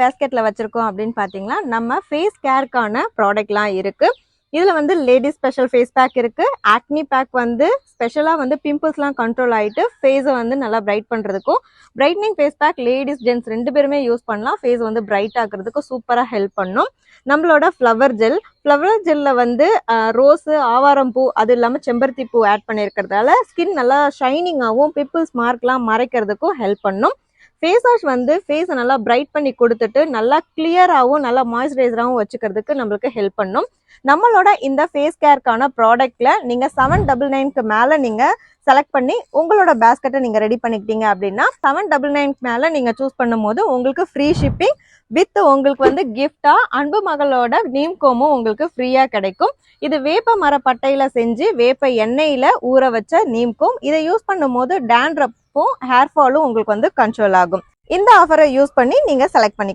பேஸ்கெட்டில் வச்சுருக்கோம் அப்படின்னு பார்த்தீங்கன்னா நம்ம ஃபேஸ் கேருக்கான ப்ராடக்ட்லாம் இருக்குது இதில் வந்து லேடிஸ் ஸ்பெஷல் ஃபேஸ் பேக் இருக்குது ஆக்னி பேக் வந்து ஸ்பெஷலாக வந்து பிம்பிள்ஸ்லாம் கண்ட்ரோல் ஆகிட்டு ஃபேஸை வந்து நல்லா பிரைட் பண்ணுறதுக்கும் brightening face pack ladies gents ரெண்டு பேருமே யூஸ் பண்ணலாம். ஃபேஸ் வந்து பிரைட் ஆகிறதுக்கும் சூப்பராக ஹெல்ப் பண்ணும். நம்மளோட ஃப்ளவர் ஜெல் ஃப்ளவர் ஜெல்லில் வந்து ரோஸு ஆவாரம் பூ அது இல்லாமல் செம்பருத்தி பூ ஆட் பண்ணியிருக்கிறதால ஸ்கின் நல்லா ஷைனிங்காகவும் பிம்பிள்ஸ் மார்க்லாம் மறைக்கிறதுக்கும் ஹெல்ப் பண்ணும். ஃபேஸ் வாஷ் வந்து ஃபேஸை நல்லா பிரைட் பண்ணி கொடுத்துட்டு நல்லா கிளியராகவும் நல்லா மாய்ஸ்சரைசராகவும் வச்சுக்கிறதுக்கு நம்மளுக்கு ஹெல்ப் பண்ணும். நம்மளோட இந்த ஃபேஸ் கேருக்கான ப்ராடக்ட்ல நீங்கள் செவன் டபுள் நைன்க்கு மேலே நீங்கள் செலக்ட் பண்ணி உங்களோட பேஸ்கெட்டை நீங்கள் ரெடி பண்ணிக்கிட்டீங்க அப்படின்னா செவன் டபுள் நைன்க்கு மேலே நீங்கள் சூஸ் பண்ணும்போது உங்களுக்கு ஃப்ரீ ஷிப்பிங் வித் உங்களுக்கு வந்து கிஃப்டாக அன்பு மகளோட நீம் கோமும் உங்களுக்கு ஃப்ரீயாக கிடைக்கும். இது வேப்ப மர பட்டையில் செஞ்சு வேப்ப எண்ணெயில் ஊற வச்ச நீம்கோம் இதை யூஸ் பண்ணும்போது டேண்ட்ரப் டேண்ட்ரப்பும் ஹேர் ஃபாலும் உங்களுக்கு வந்து கண்ட்ரோல் ஆகும். இந்த ஆஃபரை யூஸ் பண்ணி நீங்க செலக்ட் பண்ணி